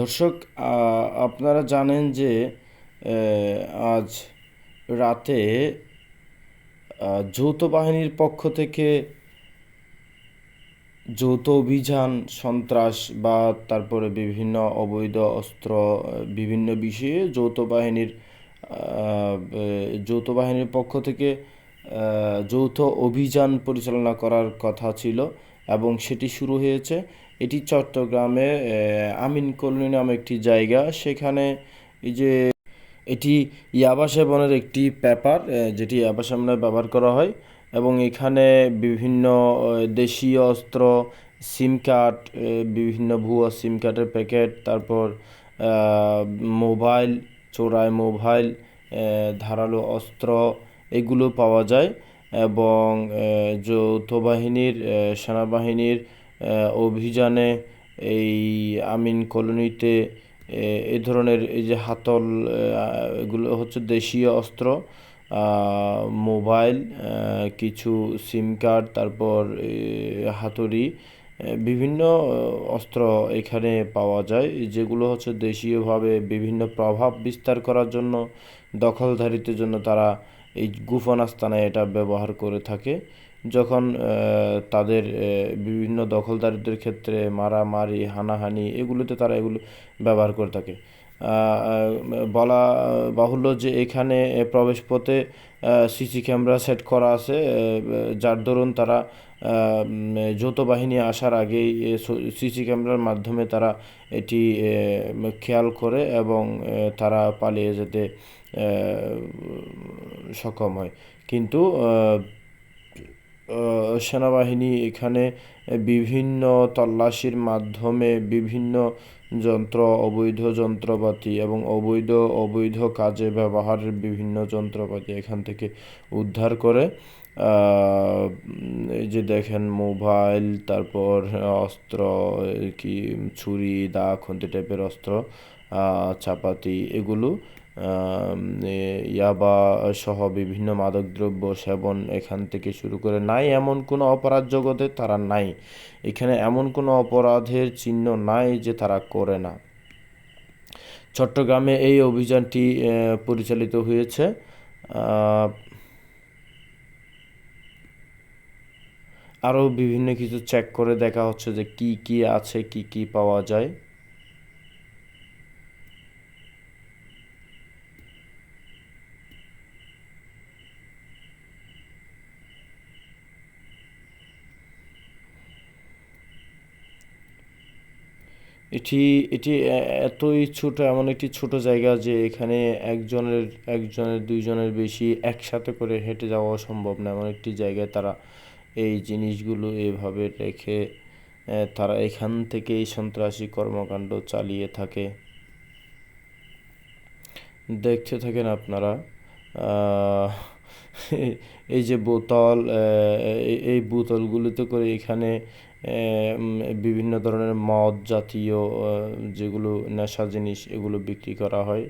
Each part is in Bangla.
দর্শক আপনারা জানেন যে আজ রাতে যৌথ বাহিনীর পক্ষ থেকে যৌথ অভিযান, সন্ত্রাস বা তারপরে বিভিন্ন অবৈধ অস্ত্র, বিভিন্ন বিষয়ে যৌথ বাহিনীর যৌথ বাহিনীর পক্ষ থেকে যৌথ অভিযান পরিচালনা করার কথা ছিল এবং সেটি শুরু হয়েছে। এটি চট্টগ্রামে আমিন কলোনি নামে একটি জায়গা। সেখানে এই যে এটি ইয়াবা সেবনের একটি পেপার যেটি ইয়াবা সেবনে ব্যবহার করা হয়। এবং এখানে বিভিন্ন দেশীয় অস্ত্র, সিম কার্ড বিভিন্ন ভুয়া সিম কার্ডের প্যাকেট, তারপর মোবাইল, চোরাই মোবাইল ধারালো অস্ত্র, এগুলো পাওয়া যায়। এবং যৌথ বাহিনীর সেনাবাহিনীর অভিযানে এই আমিন কলোনিতে, এ- ধরনের এই যে হাতল এগুলো হচ্ছে দেশীয় অস্ত্র মোবাইল কিছু সিম কার্ড, তারপর হাতুড়ি বিভিন্ন অস্ত্র এখানে পাওয়া যায়, যেগুলো হচ্ছে দেশীয়ভাবে বিভিন্ন প্রভাব বিস্তার করার জন্য দখলদারিত্বের জন্য তারা এই গোপন আস্তানায় এটা ব্যবহার করে থাকে। যখন তাদের বিভিন্ন দখলদারিত্বের ক্ষেত্রে মারামারি, হানাহানি, এগুলোতে তারা এগুলো ব্যবহার করে থাকে। বলা বাহুল্য যে এখানে প্রবেশ পথে সিসি ক্যামেরা সেট করা আছে যার দরুন তারা যৌথ বাহিনী আসার আগেই সিসি ক্যামেরার মাধ্যমে তারা এটি খেয়াল করে এবং তারা পালিয়ে যেতে সক্ষম হয়। কিন্তু সেনাবাহিনী এখানে বিভিন্ন তল্লাশির মাধ্যমে বিভিন্ন যন্ত্র, অবৈধ যন্ত্রপাতি এবং অবৈধ অবৈধ কাজে ব্যবহারের বিভিন্ন যন্ত্রপাতি এখান থেকে উদ্ধার করে এই যে দেখেন মোবাইল, তারপর অস্ত্র কি, ছুরি দা খুন্তি টাইপের অস্ত্র চাপাতি এগুলো ইয়াবা সহ বিভিন্ন মাদকদ্রব্য সেবন এখান থেকে শুরু করে, নাই এমন কোনো অপরাধ জগতে তারা নাই। এখানে এমন কোনো অপরাধের চিহ্ন নাই যে তারা করে না। চট্টগ্রামে এই অভিযানটি পরিচালিত হয়েছে। আরও বিভিন্ন কিছু চেক করে দেখা হচ্ছে যে কি কি আছে, কি কি পাওয়া যায়। এটি এটি এতই ছোট, এমন একটি ছোট জায়গা যে এখানে একজনের একজনের, দুইজনের বেশি একসাথে করে হেঁটে যাওয়া সম্ভব না। এমন একটি জায়গায় তারা এই জিনিসগুলো এভাবে রেখে তারা এখান থেকেই সন্ত্রাসী কর্মকাণ্ড চালিয়ে থাকে। দেখতে থাকেন আপনারা এই যে বোতল এই- বোতলগুলিতে করে এখানে বিভিন্ন ধরনের মদ জাতীয় যেগুলো নেশা জিনিস, এগুলো বিক্রি করা হয়।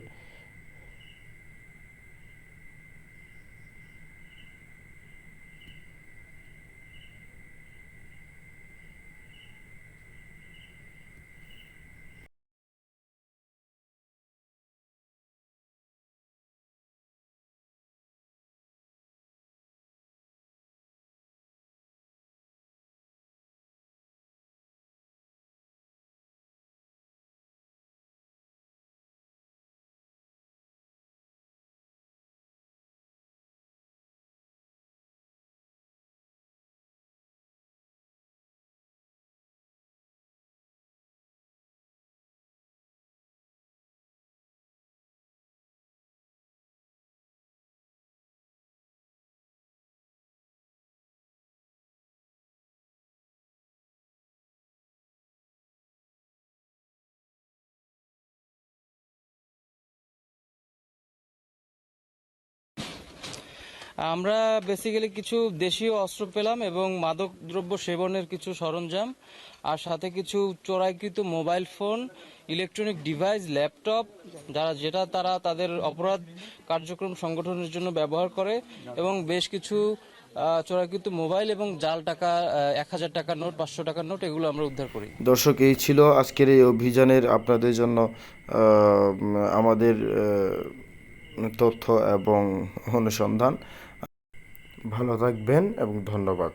আমরা বেসিক্যালি কিছু দেশীয় অস্ত্র পেলাম এবং মাদকদ্রব্য সেবনের কিছু সরঞ্জাম আর সাথে কিছু চোরাইকৃত mobile phone electronic device laptop যারা যেটা তারা তাদের অপরাধ কার্যক্রম সংগঠনের জন্য ব্যবহার করে এবং বেশ কিছু আহ, চোরাইকৃত মোবাইল এবং জাল টাকা এক হাজার টাকার নোট পাঁচশো টাকার নোট এগুলো আমরা উদ্ধার করি। দর্শক এই ছিল আজকের এই অভিযানের আপনাদের জন্য আমাদের তথ্য এবং অনুসন্ধান। ভালো থাকবেন এবং ধন্যবাদ।